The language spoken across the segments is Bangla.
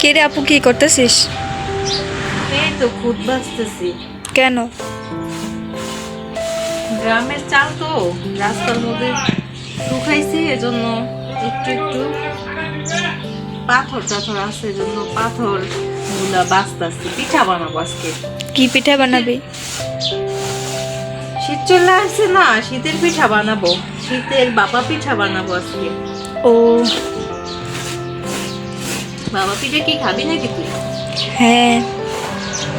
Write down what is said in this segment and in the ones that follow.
কে রে আপু কি করতেছিস? এই তো খুদ বাঁচতেছি কেন? গ্রামের চাল তো রাস্তার মধ্যে শুকাইছি এজন্য একটু একটু পাথর টাথর আছে এজন্য পাথরগুলা বাঁচতেছি পিঠা বানাবো আজকে। কি পিঠা বানাবি? শীত চলে আসছে না শীতের পিঠা বানাবো। শীতের বাবা পিঠা বানাবো আজকে। ও বাবা পিঠা কি খাবি নাকি তুই? হ্যাঁ।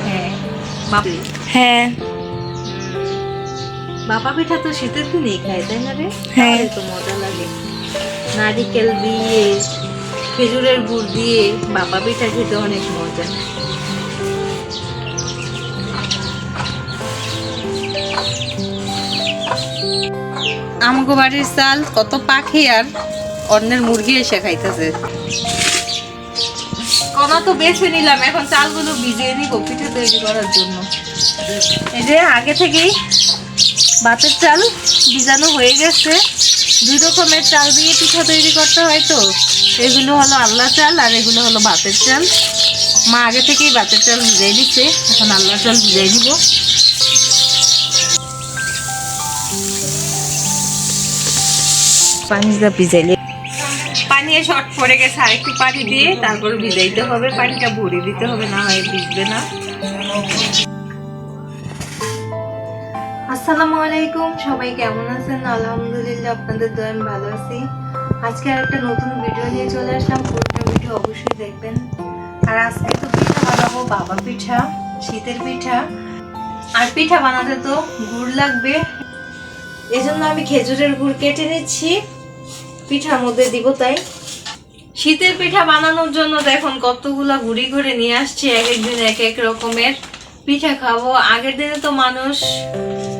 হ্যাঁ। হ্যাঁ। বাবা পিঠা তো শীতের দিনেই খায় তাই না রে? হ্যাঁ। তো মজা লাগে। নারিকেল দিয়ে খেজুরের গুড় দিয়ে বাবা পিঠা খেতে অনেক মজা। আমাকে বাড়ির চাল কত পাখি আর অন্যের মুরগি এসে খাইতেছে। কণা তো বেছে নিলাম, এখন চালগুলো ভিজিয়ে নিব, পিঠা তৈরি করার জন্য। এই যে আগে থেকেই ভাতের চাল ভিজানো হয়ে গেছে। দুই রকমের চাল দিয়ে পিঠা তৈরি করতে হয় তো। এগুলো হলো আল্লাহ চাল আর এগুলো হলো ভাতের চাল। মা আগে থেকেই ভাতের চাল ভিজাই দিচ্ছে, এখন আল্লাহ চাল ভিজাই দিব পানিটা ভিজাইলে পানি শর্ট পড়ে গেছে আর একটু পানি দিয়ে, তারপর ভিজাইতে হবে, পানিটা ভরে দিতে হবে, না হয় ভিজবে না। আসসালামু আলাইকুম, সবাই কেমন আছেন? আলহামদুলিল্লাহ, আপনাদের দয়া আমি ভালো আছি। আজকে আর একটা নতুন ভিডিও নিয়ে চলে আসলাম, পুরোটা ভিডিও অবশ্যই দেখবেন। আর আজকে তো পিঠা বানাবো, বাবা পিঠা, শীতের পিঠা। আর পিঠা বানাতে তো গুড় লাগবে। এজন্য আমি খেজুরের গুড় কেটে নিচ্ছি। পিঠার মধ্যে দিব তাই। শীতের পিঠা বানানোর জন্য দেখুন কতগুলা গুড়ি করে নিয়ে আসছি এক একদিন এক এক রকমের পিঠা খাব। আগের দিনে তো মানুষ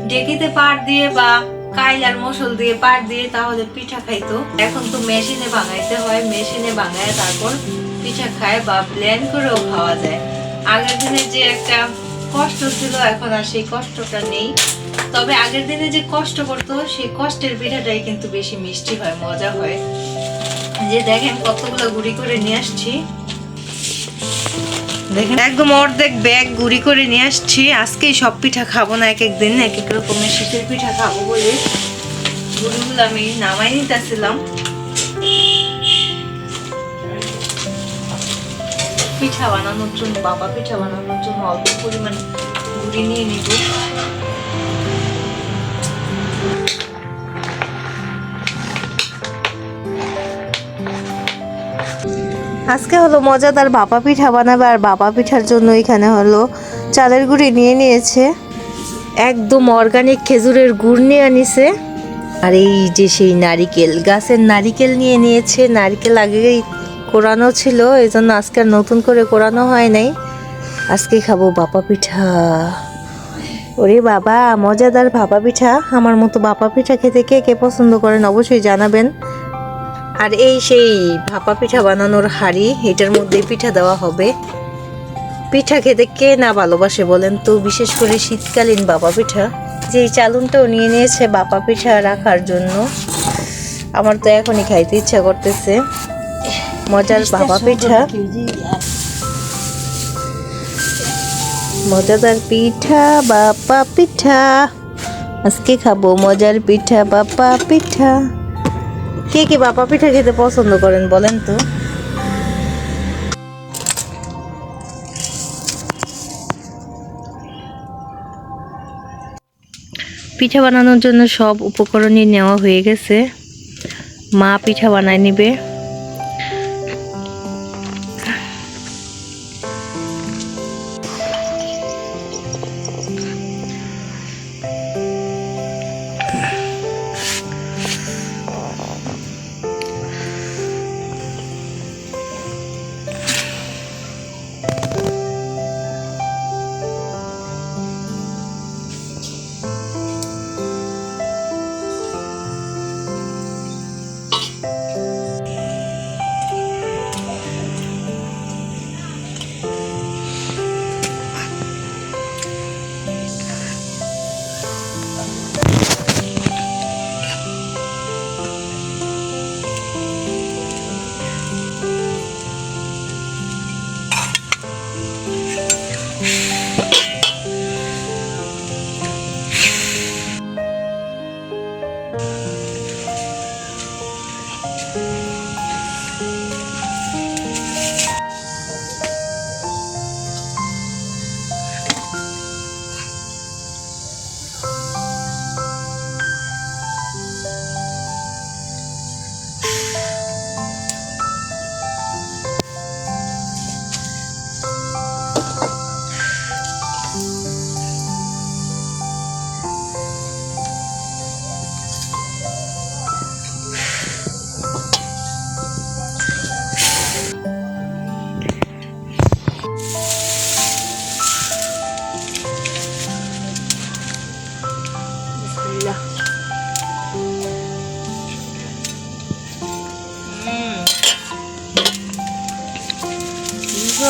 ডেকিতে পাট দিয়ে বা কাইল আর মশল দিয়ে পাট দিয়ে তাহলে পিঠা খাইতো। এখন তো মেশিনে বানাইতে হয়, মেশিনে বানায় তারপর পিঠা খায় বা ব্লেন্ড করেও খাওয়া যায়। আগের দিনে যে একটা কষ্ট ছিল, এখন আর সেই কষ্টটা নেই। তবে আগের দিনে যে কষ্ট করতো, সেই কষ্টের পিঠাটাই কিন্তু বেশি মিষ্টি হয়, মজা হয়। যে দেখেন কতগুলো গুড়ি করে নিয়ে আসছি। দেখেন একদম অর্ধেক ব্যাগ গুড়ি করে নিয়ে আসছি। আজকেই সব পিঠা খাব না, এক একদিন এক এক রকমের শীতের পিঠা খাব বলে গুড়িগুলো আমি নামাই নিতেছিলাম। পিঠা বানানোর জন্য, বাবা পিঠা বানানোর জন্য অল্প পরিমাণ গুড়ি নিয়ে নিব। আজকে হলো মজাদার বাবা পিঠা বানাবে আর বাবা পিঠার জন্য এখানে হলো চালের গুঁড়ি নিয়ে নিয়েছে। একদম অর্গানিক খেজুরের গুড় নিয়ে আনিছে। আর এই যে সেই নারিকেল, গাছের নারিকেল নিয়ে নিয়েছে। নারকেল আগেই কোরানো ছিল এই জন্য আজকে আর নতুন করে কোরানো হয় নাই। আজকে খাব বাপা পিঠা। ওরে বাবা, মজাদার ভাপা পিঠা। আমার মতো ভাপা পিঠা খেতে কে কে পছন্দ করেন অবশ্যই জানাবেন। আর এই সেই ভাপা পিঠা বানানোর হাড়ি এটার মধ্যে পিঠা দেওয়া হবে। পিঠা খেতে কে না ভালোবাসে বলেন তো? বিশেষ করে শীতকালীন বাবা পিঠা। যে চালুনটাও নিয়ে নিয়েছে বাপা পিঠা রাখার জন্য। আমার তো এখনই খাইতে ইচ্ছা করতেছে। মজার বাবা পিঠা। মজাদার পিঠা বাপা পিঠা। আজকে খাব মজার পিঠা বাপা পিঠা। কে কে বাপা পিঠা খেতে পছন্দ করেন বলেন তো? পিঠা বানানোর জন্য সব উপকরণই নেওয়া হয়ে গেছে। মা পিঠা বানায় নিবে। Shh.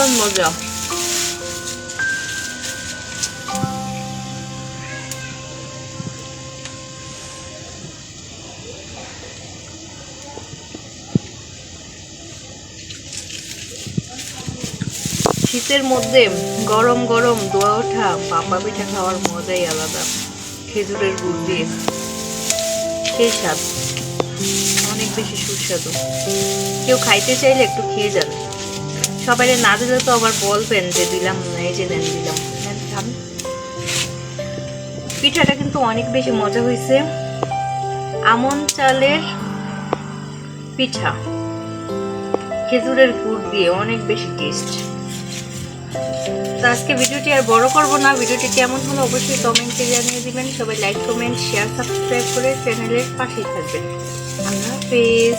ভীষণ মজা শীতের মধ্যে গরম গরম দোয়া ওঠা, পাপা পিঠা খাওয়ার মজাই আলাদা। খেজুরের গুড় দিয়ে। সেই স্বাদ। অনেক বেশি সুস্বাদু। কেউ খাইতে চাইলে একটু খেয়ে যান সবাই না দিলে তো আবার বলবেন যে দিলাম না এই যে নেন দিলাম। পিঠাটা কিন্তু অনেক বেশি মজা হয়েছে। আমন চালের পিঠা খেজুরের গুড় দিয়ে অনেক বেশি টেস্ট তো আজকে ভিডিওটি আর বড় করব না ভিডিওটি কেমন হলো অবশ্যই কমেন্টে জানিয়ে দিবেন। সবাই লাইক কমেন্ট শেয়ার সাবস্ক্রাইব করে চ্যানেলের পাশেই থাকবেন। আল্লাহ হাফেজ।